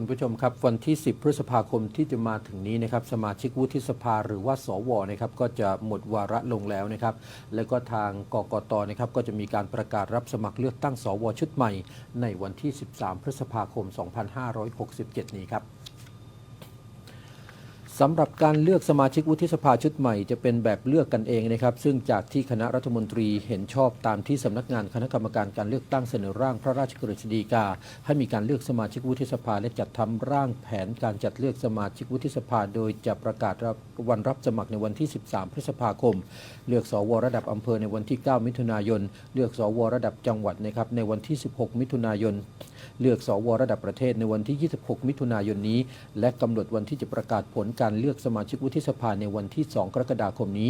คุณผู้ชมครับ วันที่ 10 พฤษภาคมที่จะมาถึงนี้นะครับสมาชิกวุฒิสภาหรือว่าสวนะครับก็จะหมดวาระลงแล้วนะครับ แล้วก็ทางกกตนะครับก็จะมีการประกาศรับสมัครเลือกตั้งสวชุดใหม่ ในวันที่ 13 พฤษภาคม 2567 นี้ครับ สำหรับการเลือกสมาชิกวุฒิสภาชุดใหม่จะเป็นแบบเลือกกันเองนะครับ ซึ่งจากที่คณะรัฐมนตรีเห็นชอบตามที่สำนักงานคณะกรรมการการเลือกตั้งเสนอร่างพระราชกฤษฎีกา ให้มีการเลือกสมาชิกวุฒิสภาและจัดทำร่างแผนการจัดเลือกสมาชิกวุฒิสภา โดยจะประกาศรับวันรับสมัครในวันที่ 13 พฤษภาคม เลือกสวระดับอำเภอในวันที่ 9 มิถุนายน เลือกสวระดับจังหวัดนะครับในวันที่ 16 มิถุนายน เลือกสวระดับประเทศในวันที่ 26 มิถุนายนนี้ และกำหนดวันที่จะประกาศผลการการเลือกสมาชิกวุฒิสภาในวันที่ 2 กรกฎาคมนี้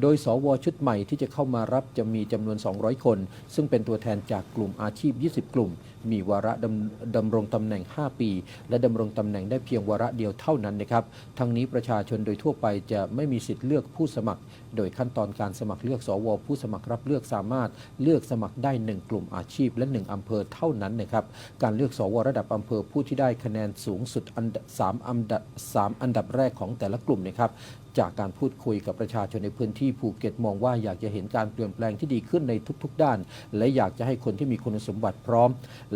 โดยสวชุดใหม่ที่จะเข้ามารับจะมีจำนวน 200 คน ซึ่งเป็นตัวแทนจากกลุ่มอาชีพ 20 กลุ่ม มีวาระดำดำรงตำแหน่ง 5 ปี และดำรงตำแหน่งได้เพียงวาระเดียวเท่านั้นนะครับ ทั้งนี้ประชาชนโดยทั่วไปจะไม่มีสิทธิ์เลือกผู้สมัคร โดยขั้นตอนการสมัครเลือกสวผู้สมัครรับเลือกสามารถเลือกสมัครได้ 1 กลุ่มอาชีพและ 1อำเภอเท่านั้นนะครับ การเลือกสวระดับอำเภอผู้ที่ได้คะแนนสูงสุดอันดับสามอันดับสามอันดับแรกของแต่ละกลุ่มนะครับจากการพูดคุยกับประชาชนในพื้นที่ภูเก็ตมองว่าอยากจะเห็นการเปลี่ยนแปลงที่ดีขึ้นในทุก ๆ ด้าน และอยากจะให้คนที่มีคุณสมบัติพร้อม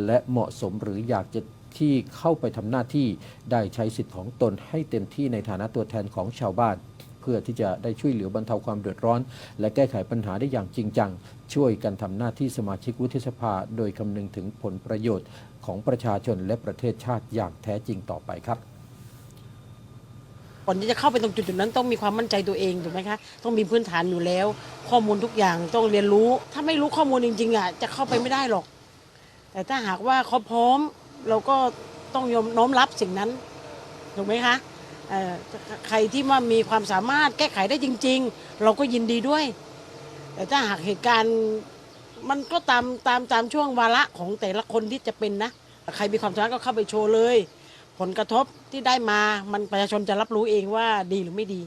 และเหมาะสมหรืออยากจะที่เข้าไปทำหน้าที่ได้ใช้สิทธิ์ของตนให้เต็มที่ในฐานะตัวแทนของชาวบ้าน เพื่อที่จะได้ช่วยเหลือบรรเทาความเดือดร้อน และแก้ไขปัญหาได้อย่างจริงจัง ช่วยกันทำหน้าที่สมาชิกวุฒิสภา โดยคำนึงถึงผลประโยชน์ของประชาชนและประเทศชาติอย่างแท้จริงต่อไปครับ ก่อนที่จะเข้าไปตรงจุดๆนั้นต้องมีความมั่นใจตัวเองถูกไหมคะต้องมีพื้นฐานอยู่แล้ว ข้อมูลทุกอย่างต้องเรียนรู้ ถ้าไม่รู้ข้อมูลจริงๆอะจะเข้าไปไม่ได้หรอก แต่ถ้าหากว่าเขาพร้อมเราก็ต้องยอมน้อมรับสิ่งนั้นถูกไหมคะใครที่ว่ามีความสามารถแก้ไขได้จริง ๆ เราก็ยินดีด้วย แต่ถ้าหากเหตุการณ์มันก็ตามตามตามช่วงวาระของแต่ละคนที่จะเป็นนะ ใครมีความสามารถก็เข้าไปโชว์เลย ผลกระทบที่ได้มามันประชาชนจะรับรู้เองว่าดีหรือไม่ดี